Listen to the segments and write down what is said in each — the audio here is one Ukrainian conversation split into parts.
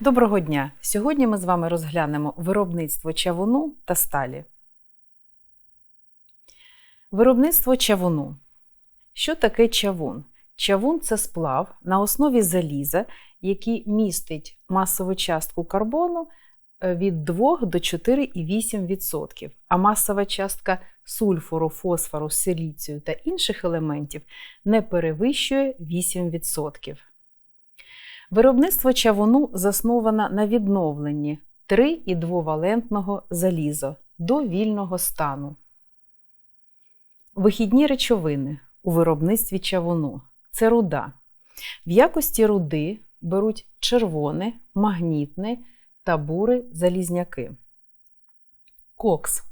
Доброго дня! Сьогодні ми з вами розглянемо виробництво чавуну та сталі. Виробництво чавуну. Що таке чавун? Чавун це сплав на основі заліза, який містить масову частку карбону е, від 2 до 4,8%, а масова частка сульфуру, фосфору, силіцію та інших елементів не перевищує 8%. Виробництво чавуну засновано на відновленні 3 і двовалентного заліза до вільного стану. Вихідні речовини у виробництві чавуну це руда. В якості руди беруть червоне, магнітне та бури залізняки. Кокс.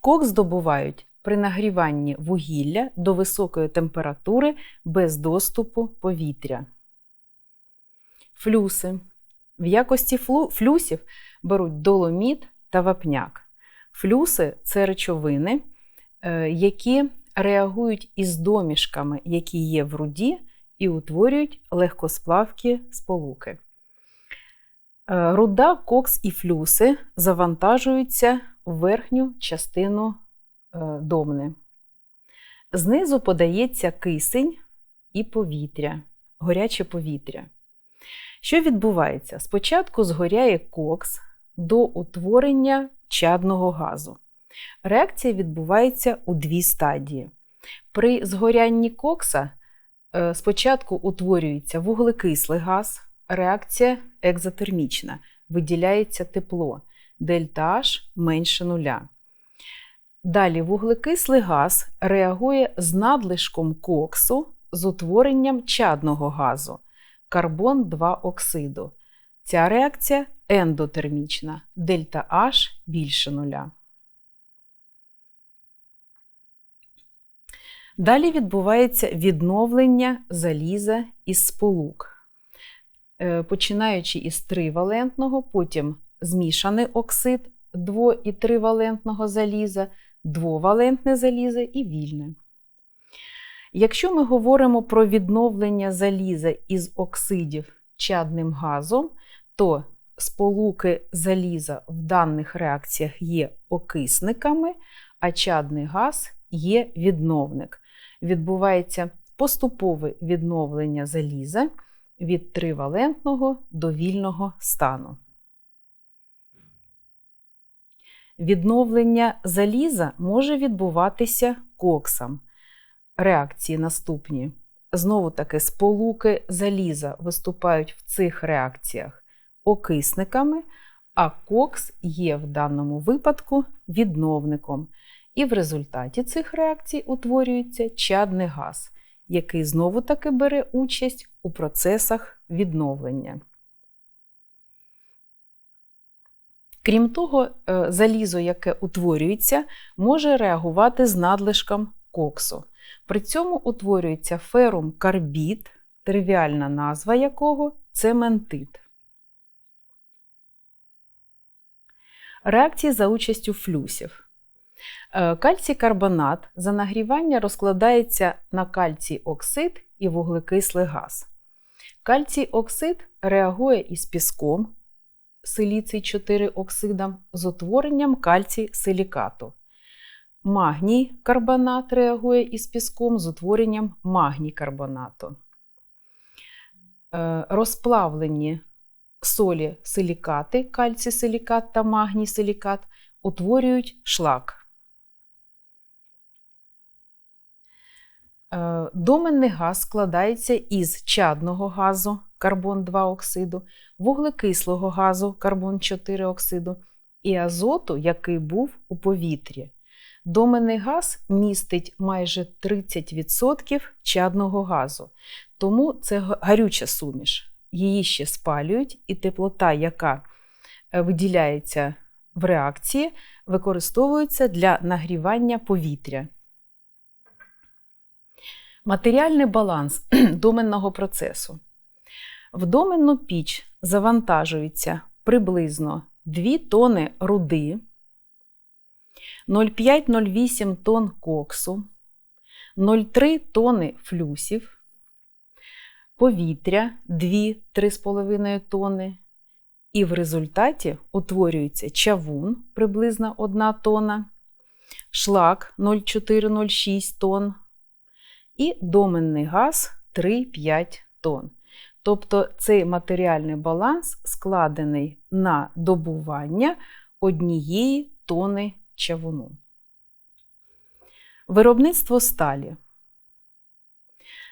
Кокс здобувають при нагріванні вугілля до високої температури без доступу повітря. Флюси. В якості флюсів беруть доломіт та вапняк. Флюси це речовини, е, які реагують із домішками, які є в руді, і утворюють легкосплавкі сполуки. Е, руда, кокс і флюси завантажуються в верхню частину е, домни. Знизу подається кисень і повітря, горяче повітря. Що відбувається? Спочатку згоряє кокс до утворення чадного газу. Реакція відбувається у дві стадії. При згорянні кокса е, спочатку утворюється вуглекислий газ, реакція екзотермічна, виділяється тепло, дельта H менше нуля. Далі вуглекислий газ реагує з надлишком коксу з утворенням чадного газу карбон 2 оксиду. Ця реакція ендотермічна, дельта H більше нуля. Далі відбувається відновлення заліза із сполук. Е, починаючи із тривалентного, потім змішаний оксид дво- і тривалентного заліза, двовалентне залізо і вільне. Якщо ми говоримо про відновлення заліза із оксидів чадним газом, то сполуки заліза в даних реакціях є окисниками, а чадний газ є відновник. Відбувається поступове відновлення заліза від тривалентного до вільного стану. Відновлення заліза може відбуватися коксом реакції наступні. Знову таки, сполуки заліза виступають в цих реакціях окисниками, а кокс є в даному випадку відновником. І в результаті цих реакцій утворюється чадний газ, який знову таки бере участь у процесах відновлення. Крім того, е, залізо, яке утворюється, може реагувати з надлишком коксу. При цьому утворюється ферум карбід, тривіальна назва якого цементит. Реакції за участю флюсів. Е, кальцій карбонат за нагрівання розкладається на кальцій оксид і вуглекислий газ. Кальцій оксид реагує із піском силіцій 4 оксидом з утворенням кальцій силікату. Магній карбонат реагує із піском з утворенням магній карбонату. Е, розплавлені солі силікати, кальцій силікат та магній силікат утворюють шлак. Е, доменний газ складається із чадного газу карбон 2 оксиду, вуглекислого газу карбон 4 оксиду і азоту, який був у повітрі. Доменний газ містить майже 30% чадного газу, тому це гарюча суміш. Її ще спалюють, і теплота, яка е, виділяється в реакції, використовується для нагрівання повітря. Матеріальний баланс доменного процесу. В доменну піч завантажується приблизно 2 тони руди. 0,5-0,8 тонн коксу, 0,3 тонни флюсів, повітря 2-3,5 тонни І в результаті утворюється чавун приблизно 1 тонна, шлак 0,406 тонн і доменний газ 3-5 тонн. Тобто цей матеріальний баланс складений на добування однієї тони чавуну. Виробництво сталі.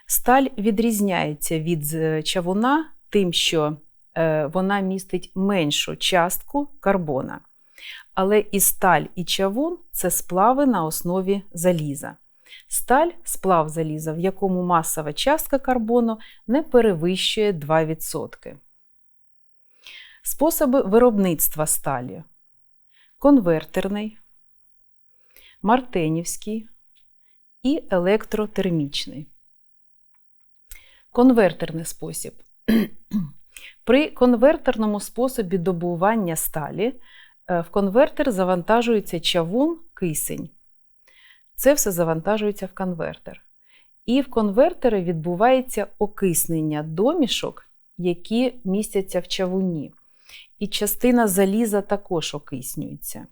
Сталь відрізняється від чавуна тим, що е, вона містить меншу частку карбона. Але і сталь, і чавун це сплави на основі заліза. Сталь сплав заліза, в якому масова частка карбону не перевищує 2%. Способи виробництва сталі: конвертерний, мартенівський і електротермічний. Конвертерний спосіб. При конвертерному способі добування сталі е, в конвертер завантажується чавун кисень. Це все завантажується в конвертер. І в конвертері відбувається окиснення домішок, які містяться в чавуні. І частина заліза також окиснюється.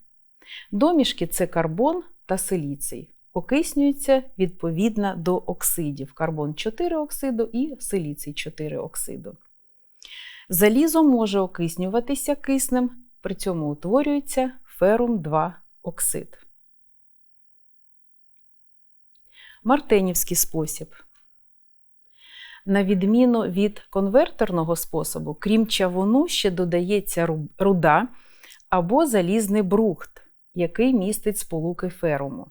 Домішки це карбон та силіцій. Окиснюються відповідно до оксидів: карбон 4 оксиду і силіцій 4 оксиду. Залізо може окиснюватися киснем, при цьому утворюється ферум 2 оксид. Мартенівський спосіб. На відміну від конвертерного способу, крім чавуну, ще додається руда або залізний брухт, який містить сполуки феруму.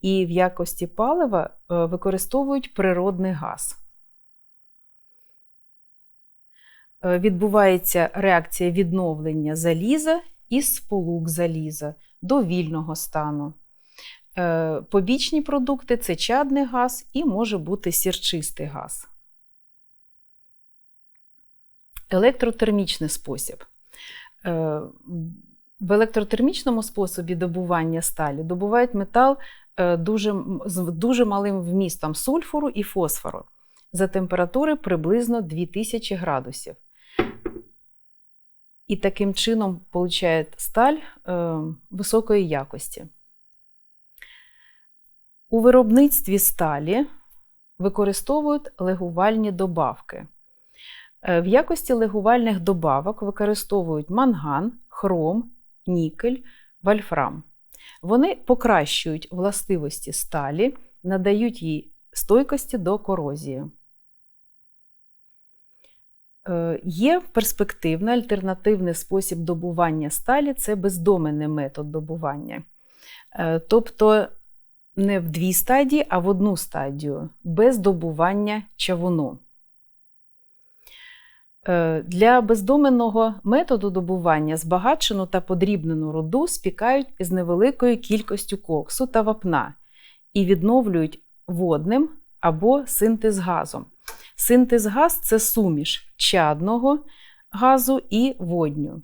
І в якості палива е, використовують природний газ. Е, відбувається реакція відновлення заліза із сполук заліза до вільного стану. Е, побічні продукти це чадний газ і може бути сірчистий газ. Електротермічний спосіб. Е, в електротермічному способі добування сталі добувають метал е, дуже, з дуже малим вмістом сульфуру і фосфору за температури приблизно 2000 градусів. І таким чином получають сталь високої якості. У виробництві сталі використовують легувальні добавки. Е, в якості легувальних добавок використовують манган, хром, нікель, вольфрам. Вони покращують властивості сталі, надають їй стойкості до корозії. Е, є перспективний альтернативний спосіб добування сталі це бездоменний метод добування. Е, тобто не в дві стадії, а в одну стадію без добування чавуну. Е, для бездоменного методу добування збагачену та подрібнену руду спікають із невеликою кількістю коксу та вапна і відновлюють водним або синтез газом. Синтез газ це суміш чадного газу і водню.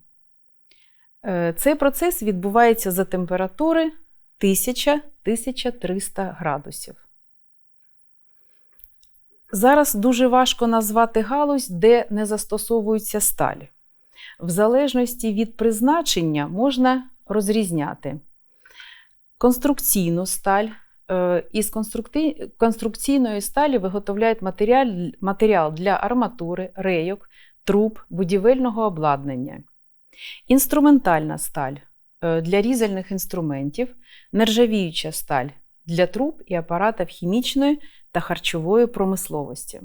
Е, цей процес відбувається за температури 1000-1300 градусів. Зараз дуже важко назвати галузь, де не застосовується сталь. В залежності від призначення можна розрізняти конструкційну сталь. Е, із конструкційної сталі виготовляють матеріал, матеріал для арматури, рейок, труб, будівельного обладнання. Інструментальна сталь Е, для різальних інструментів, нержавіюча сталь для труб і апаратів хімічної та харчової промисловості.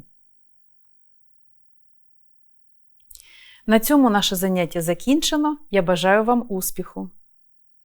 На цьому наше заняття закінчено. Я бажаю вам успіху!